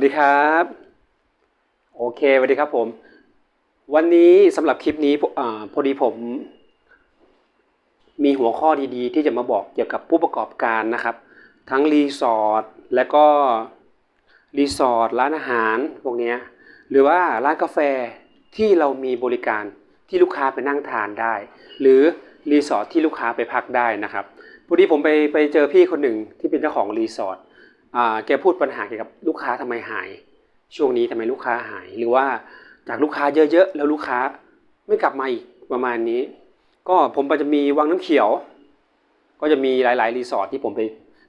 วัสดีครับ โอเคสวัสดีครับผม วันนี้สำหรับคลิปนี้พอพอดีผม มีหัวข้อดีๆ ที่จะมาบอกเกี่ยวกับผู้ประกอบการนะครับ ทั้งรีสอร์ทและก็รีสอร์ทร้านอาหารพวกนี้หรือว่าร้านกาแฟที่เรามีบริการที่ลูกค้าไปนั่งทานได้ หรือรีสอร์ทที่ลูกค้าไปพักได้นะครับพอดีผมไปไปเจอพี่คนหนึ่งที่เป็นเจ้าของรีสอร์ท แกพูดปัญหาเกี่ยวกับลูกค้าทำไมหาย ช่วงนี้ทำไมลูกค้าหาย หรือว่าจากลูกค้าเยอะๆแล้วลูกค้าไม่กลับมาอีกประมาณนี้ ก็ผมก็จะมีวังน้ำเขียว ก็จะมีหลายๆรีสอร์ทที่ผมไป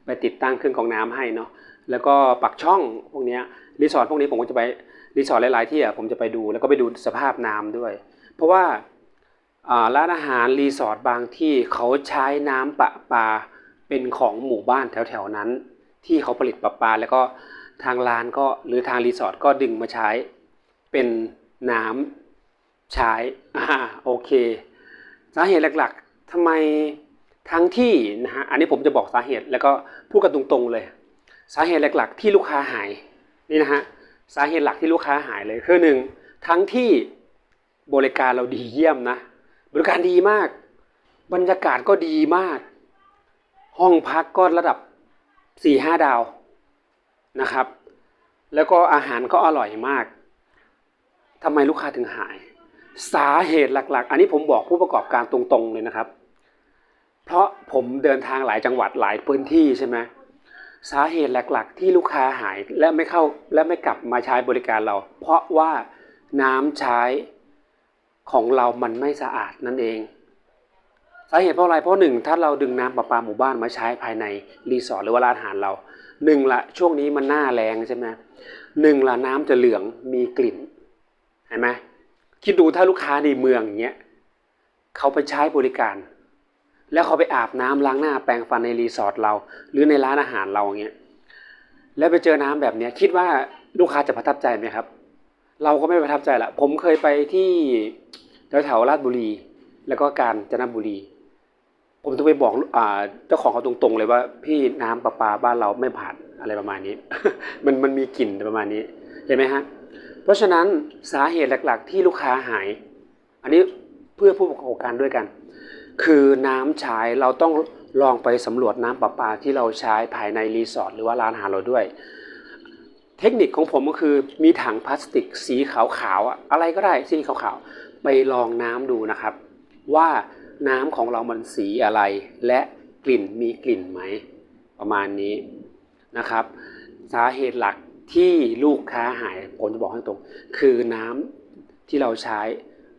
ไปติดตั้งเครื่องกรองน้ำให้เนาะแล้วก็ปักช่องพวกนี้รีสอร์ทพวกนี้ผมก็จะไปรีสอร์ทหลายๆที่อะผมจะไปดูแล้วก็ไปดูสภาพน้ำด้วย เพราะว่าร้านอาหารรีสอร์ทบางที่เขาใช้น้ำประปาเป็นของหมู่บ้านแถวๆนั้น ที่เขาผลิตประปา แล้วก็ทางร้านก็หรือทางรีสอร์ทก็ดึงมาใช้เป็นน้ำใช้อ่าโอเคสาเหตุหลักๆทำไมทั้งที่นะฮะอันนี้ผมจะบอกสาเหตุแล้วก็พูดกันตรงๆเลย สาเหตุหลักๆที่ลูกค้าหายนี่นะฮะสาเหตุหลักที่ลูกค้าหายเลยคือหนึ่งทั้งที่บริการเราดีเยี่ยมนะ บริการดีมาก บรรยากาศก็ดีมาก ห้องพักก็ระดับ สี่ห้าดาวนะครับ แล้วก็อาหารก็อร่อยมากทำไมลูกค้าถึงหาย สาเหตุหลัก ๆ อันนี้ผมบอกผู้ประกอบการตรงๆเลยนะครับ เพราะผมเดินทางหลายจังหวัดหลายพื้นที่ใช่ไหมสาเหตุหลัก ๆ ที่ลูกค้าหายและไม่เข้าและไม่กลับมาใช้บริการเรา เพราะว่าน้ำใช้ของเรามันไม่สะอาดนั่นเอง สาเหตุเพราะอะไรเพราะหนึ่งถ้าเราดึงน้ำประปาหมู่บ้านมาใช้ภายในรีสอร์ทหรือว่าร้านอาหารเราหนึ่งละช่วงนี้มันหน้าแรงใช่ไหมหนึ่งละน้ำจะเหลืองมีกลิ่นเห็นไหมคิดดูถ้าลูกค้าในเมืองอย่างเงี้ยเขาไปใช้บริการ แล้วเขาไปอาบน้ำล้างหน้าแปรงฟันในรีสอร์ทเรา หรือในร้านอาหารเราอย่างเงี้ยแล้วไปเจอน้ำแบบเนี้ยคิดว่าลูกค้าจะประทับใจไหมครับ เราก็ไม่ประทับใจละผมเคยไปที่แถวแถวราชบุรี แล้วก็กาญจนบุรี ผมต้องไปบอกเจ้าของเขาตรงๆเลยว่า พี่น้ำประปาบ้านเราไม่ผ่านอะไรประมาณนี้ มันมันมีกลิ่นประมาณนี้เห็นไหมฮะเพราะฉะนั้นสาเหตุหลักๆ ที่ลูกค้าหาย อันนี้เพื่อผู้ประกอบการด้วยกัน คือน้ำใช้เราต้องลองไปสำรวจน้ำประปาที่เราใช้ภายในรีสอร์ทหรือว่าร้านอาหารเราด้วย เทคนิคของผมก็คือมีถังพลาสติกสีขาวๆอะอะไรก็ได้สีขาวๆไปลองน้ำดูนะครับ ว่า น้ำของเรามันสีอะไร และกลิ่นมีกลิ่นไหม ประมาณนี้นะครับ สาเหตุหลักที่ลูกค้าหายผมจะบอกให้ตรง คือน้ำที่เราใช้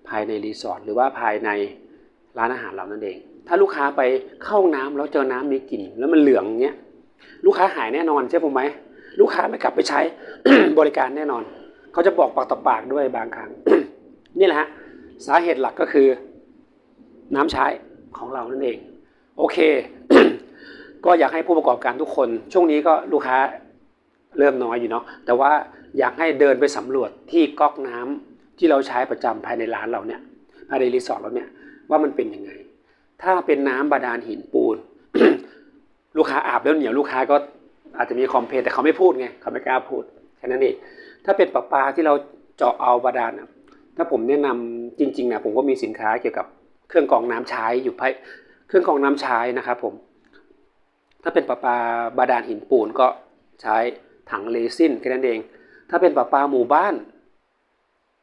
ภายในรีสอร์ทหรือว่าภายในร้านอาหารเรานั่นเอง ถ้าลูกค้าไปเข้าห้องน้ำแล้วเจอน้ำมีกลิ่น แล้วมันเหลืองเงี้ยลูกค้าหายแน่นอนใช่ผมไหมลูกค้าไม่กลับไปใช้บริการแน่นอน เขาจะบอกปากต่อปากด้วยบางครั้งนี่แหละฮะสาเหตุหลักก็คือ น้ำใช้ของเรานั่นเอง โอเค ก็อยากให้ผู้ประกอบการทุกคน ช่วงนี้ก็ลูกค้าเริ่มน้อยอยู่เนาะแต่ว่าอยากให้เดินไปสำรวจที่ก๊อกน้ำที่เราใช้ประจำภายในร้านเราเนี่ยภายในรีสอร์ทเราเนี่ยว่ามันเป็นยังไง ถ้าเป็นน้ำบาดาลหินปูน ลูกค้าอาบแล้วเหนียวลูกค้าก็อาจจะมีคอมเพลนแต่เขาไม่พูดไงเขาไม่กล้าพูดแค่นั้นเองถ้าเป็นประปาที่เราเจาะเอาบาดาลน่ะถ้าผมแนะนำจริงๆนะผมก็มีสินค้าเกี่ยวกับ เครื่องกรองน้ำใช้อยู่ภายเครื่องกรองน้ำใช้นะครับผม ถ้าเป็นประปาบาดาลหินปูนก็ใช้ถังเรซินแค่นั้นเอง ถ้าเป็นประปาหมู่บ้าน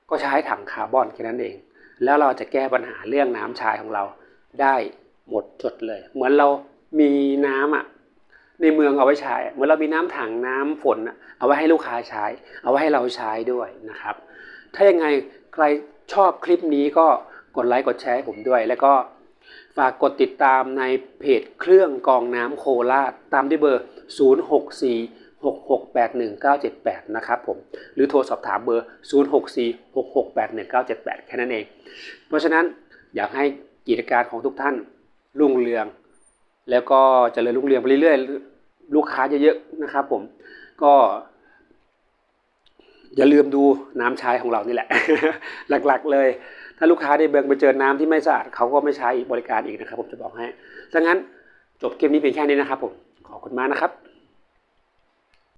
ก็ใช้ถังคาร์บอนแค่นั้นเอง แล้วเราจะแก้ปัญหาเรื่องน้ำชายของเราได้หมดจดเลย เหมือนเรามีน้ำอะในเมืองเอาไว้ใช้ เหมือนเรามีน้ำถังน้ำฝนอะเอาไว้ให้ลูกค้าใช้ เอาไว้ให้เราใช้ด้วยนะครับ ถ้ายังไงใครชอบคลิปนี้ก็ ดไลค์กดแชร์ให้ผมด้วย แล้วก็ฝากกดติดตามในเพจเครื่องกองน้ำโคราชตามด้วยเบอร์ 064 6681 978 นะครับผม หรือโทรสอบถามเบอร์ 064 6681 978 แค่นั้นเอง เพราะฉะนั้นอยากให้กิจการของทุกท่านรุ่งเรือง แล้วก็เจริญรุ่งเรืองไปเรื่อยๆ ลูกค้าเยอะๆ นะครับผม ก็อย่าลืมดูน้ำใช้ของเรานี่แหละ หลักๆเลย ถ้าลูกค้าได้เบิงไปเจอน้ำที่ไม่สะอาดเขาก็ไม่ใช้บริการอีกนะครับ ผมจะบอกให้ดังนั้นจบเกมนี้เพียงแค่นี้นะครับผมขอบคุณมากนะครับ